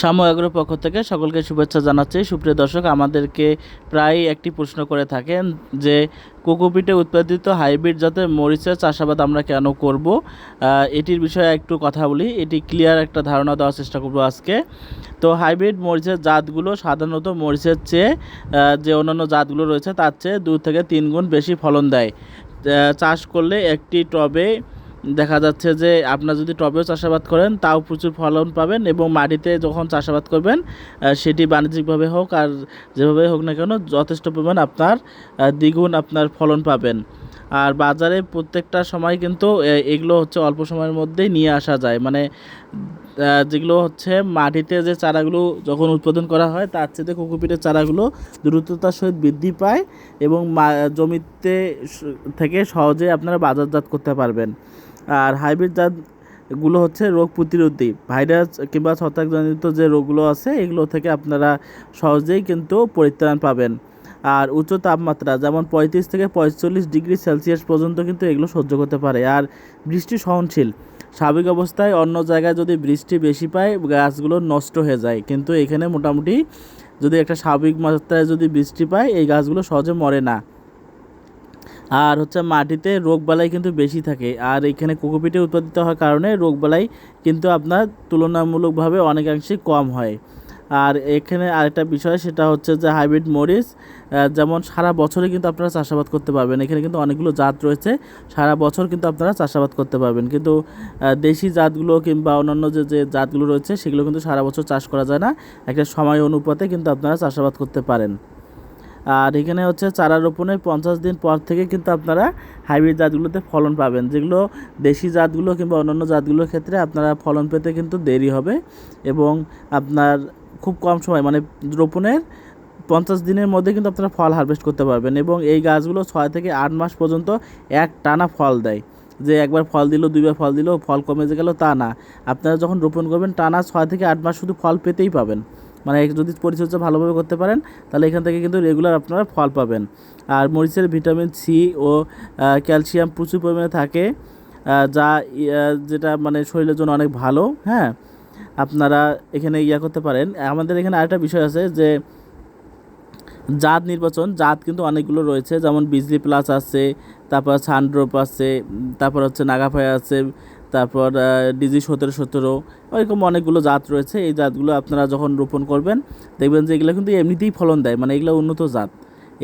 সামু এগ্রোর পক্ষ থেকে সকলকে শুভেচ্ছা জানাচ্ছি। সুপ্রিয় দর্শক, আমাদেরকে প্রায় একটি প্রশ্ন করে থাকেন যে কোকোপিটে উৎপাদিত হাইব্রিড জাতের মরিচের চাষাবাদ আমরা কেন করব? এটির বিষয়ে একটু কথা বলি। এটি ক্লিয়ার একটা ধারণা দেওয়ার চেষ্টা করব আজকে। তো হাইব্রিড মরিচের জাতগুলো সাধারণত মরিচের চেয়ে যে অন্যান্য জাতগুলো রয়েছে, তার চেয়ে দু থেকে তিন গুণ বেশি ফলন দেয়। চাষ করলে একটি টবে দেখা যাচ্ছে যে আপনার যদি টবেও চাষাবাদ করেন, তাও প্রচুর ফলন পাবেন এবং মাটিতে যখন চাষাবাদ করবেন সেটি বাণিজ্যিকভাবে হোক আর যেভাবে হোক না কেন, যথেষ্ট পরিমাণ আপনার দ্বিগুণ আপনার ফলন পাবেন। আর বাজারে প্রত্যেকটা সময় কিন্তু এগুলো হচ্ছে অল্প সময়ের মধ্যেই নিয়ে আসা যায়। মানে যেগুলো হচ্ছে মাটিতে যে চারাগুলো যখন উৎপাদন করা হয়, তার চেয়ে কোকোপিটের চারাগুলো দ্রুততার সহিত বৃদ্ধি পায় এবং জমিতে থেকে সহজে আপনারা বাজারজাত করতে পারবেন। আর হাইব্রিড জাতগুলো হচ্ছে রোগ প্রতিরোধী। ভাইরাস কিংবা ছত্রাকজনিত যে রোগগুলো আছে, এগুলো থেকে আপনারা সহজেই কিন্তু পরিত্রাণ পাবেন। আর উচ্চ তাপমাত্রা, যেমন পঁয়ত্রিশ থেকে পঁয়তাল্লিশ ডিগ্রি সেলসিয়াস পর্যন্ত কিন্তু এগুলো সহ্য করতে পারে। আর বৃষ্টি সহনশীল, স্বাভাবিক অবস্থায় অন্য জায়গায় যদি বৃষ্টি বেশি পায়, গাছগুলো নষ্ট হয়ে যায়। কিন্তু এখানে মোটামুটি যদি একটা স্বাভাবিক মাত্রায় যদি বৃষ্টি পায়, এই গাছগুলো সহজে মরে না। আর হচ্ছে মাটিতে রোগবালাই কিন্তু বেশি থাকে। আর এখানে কোকোপিটে উৎপাদিত হওয়ার কারণে রোগবালাই কিন্তু আপনার তুলনামূলকভাবে অনেকাংশে কম হয়। আর এখানে আরেকটা বিষয়, সেটা হচ্ছে যে হাইব্রিড মরিচ যেমন সারা বছরে কিন্তু আপনারা চাষাবাদ করতে পারবেন। এখানে কিন্তু অনেকগুলো জাত রয়েছে, সারা বছর কিন্তু আপনারা চাষাবাদ করতে পারবেন। কিন্তু দেশি জাতগুলো কিংবা অন্যান্য যে যে জাতগুলো রয়েছে, সেগুলো কিন্তু সারা বছর চাষ করা যায় না। একটা সময় অনুপাতে কিন্তু আপনারা চাষাবাদ করতে পারেন। আর এখানে হচ্ছে চারা রোপণের পঞ্চাশ দিন পর থেকে কিন্তু আপনারা হাইব্রিড জাতগুলোতে ফলন পাবেন। যেগুলো দেশি জাতগুলো কিংবা অন্যান্য জাতগুলোর ক্ষেত্রে আপনারা ফলন পেতে কিন্তু দেরি হবে এবং আপনার খুব কম সময় মানে রোপণের পঞ্চাশ দিনের মধ্যে কিন্তু আপনারা ফল হারভেস্ট করতে পারবেন এবং এই গাছগুলো ছয় থেকে আট মাস পর্যন্ত এক টানা ফল দেয়। যে একবার ফল দিল, দুইবার ফল দিল, ফল কমে গেল তা না। আপনারা যখন রোপণ করবেন টানা ছয় থেকে আট মাস শুধু ফল পেতেই পাবেন। মানে যদি পরিচর্যা ভালোভাবে করতে পারেন, তাহলে এখান থেকে কিন্তু রেগুলার আপনারা ফল পাবেন। আর মরিচের ভিটামিন সি ও ক্যালসিয়াম প্রচুর পরিমাণে থাকে যা যেটা মানে শরীরের জন্য অনেক ভালো হ্যাঁ? আপনারা এখানে ইয়া করতে পারেন। আমাদের এখানে আরেকটা বিষয় আছে যে, জাত নির্বাচন, জাত কিন্তু অনেকগুলো রয়েছে। যেমন বিজলি প্লাস আছে, তারপর সানড্রপ আছে, তারপর হচ্ছে নাগাফাই আছে তারপর ডিজি সতেরো সতেরো, এরকম অনেকগুলো জাত রয়েছে। এই জাতগুলো আপনারা যখন রোপণ করবেন, দেখবেন যে এগুলো কিন্তু এমনিতেই ফলন দেয়। মানে এগুলো উন্নত জাত।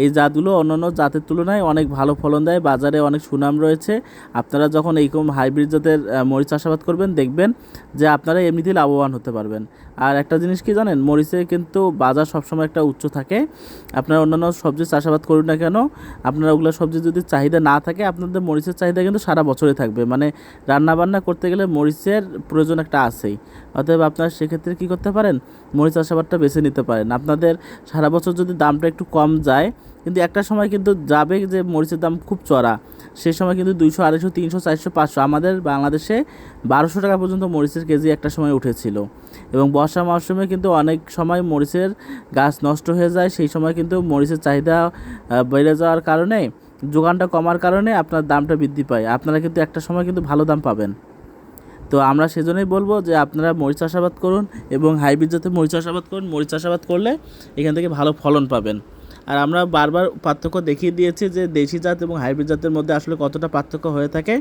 এই জাতগুলো অন্যান্য জাতের তুলনায় অনেক ভালো ফলন দেয়, বাজারে অনেক সুনাম রয়েছে। আপনারা যখন এইরকম হাইব্রিড জাতের মরিচ চাষাবাদ করবেন, দেখবেন যে আপনারা এমনিতেই লাভবান হতে পারবেন। আর একটা জিনিস কি জানেন, মরিচে কিন্তু বাজার সবসময় একটা উচ্চ থাকে। আপনারা অন্যান্য সবজি চাষাবাদ করুন না কেন, আপনারা ওগুলো সবজি যদি চাহিদা না থাকে, আপনাদের মরিচের চাহিদা কিন্তু সারা বছরই থাকবে। মানে রান্নাবান্না করতে গেলে মরিচের প্রয়োজন একটা আছেই। অতএব আপনারা সেক্ষেত্রে কী করতে পারেন, মরিচ চাষাবাদটা বেছে নিতে পারেন। আপনাদের সারা বছর যদি দামটা একটু কম যায় কিন্তু একটা সময় কিন্তু যাবে যে মরিচের দাম খুব চড়া সেই সময় কিন্তু দুইশো, আড়াইশো, তিনশো, চারশো, পাঁচশো, আমাদের বাংলাদেশে বারোশো টাকা পর্যন্ত মরিচের কেজি একটা সময় উঠেছিল। এবং বর্ষা মৌসুমে কিন্তু অনেক সময় মরিচের গাছ নষ্ট হয়ে যায়, সেই সময় কিন্তু মরিচের চাহিদা বেড়ে যাওয়ার কারণে, যোগানটা কমার কারণে আপনার দামটা বৃদ্ধি পায়। আপনারা কিন্তু একটা সময় কিন্তু ভালো দাম পাবেন। তো আমরা সেজন্যই বলব যে আপনারা মরিচ চাষাবাদ করুন এবং হাইব্রিড জাতের মরিচ চাষাবাদ করুন। মরিচ চাষাবাদ করলে এখান থেকে ভালো ফলন পাবেন। আর আমরা বারবার পার্থক্য দেখিয়ে দিয়েছি যে দেশি জাত এবং হাইব্রিড জাতের মধ্যে আসলে কতটা পার্থক্য হয়ে থাকে।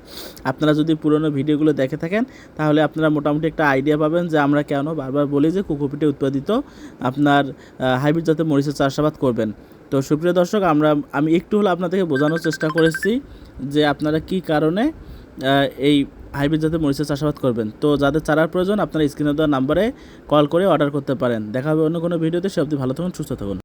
আপনারা যদি পুরনো ভিডিওগুলো দেখে থাকেন, তাহলে আপনারা মোটামুটি একটা আইডিয়া পাবেন যে আমরা কেন বারবার বলি যে কোকোপিটে উৎপাদিত আপনার হাইব্রিড জাতের মরিচের চাষাবাদ করবেন। তো সুপ্রিয় দর্শক, আমরা, আমি একটু হলে আপনাদেরকে বোঝানোর চেষ্টা করেছি যে আপনারা কি কারণে এই হাইব্রিড জাতের মরিচের চাষাবাদ করবেন। তো যাদের চারার প্রয়োজন, আপনারা স্ক্রিনে দেওয়া নাম্বারে কল করে অর্ডার করতে পারেন। দেখা হবে অন্য কোনো ভিডিওতে। সে অবধি ভালো থাকুন, সুস্থ থাকুন।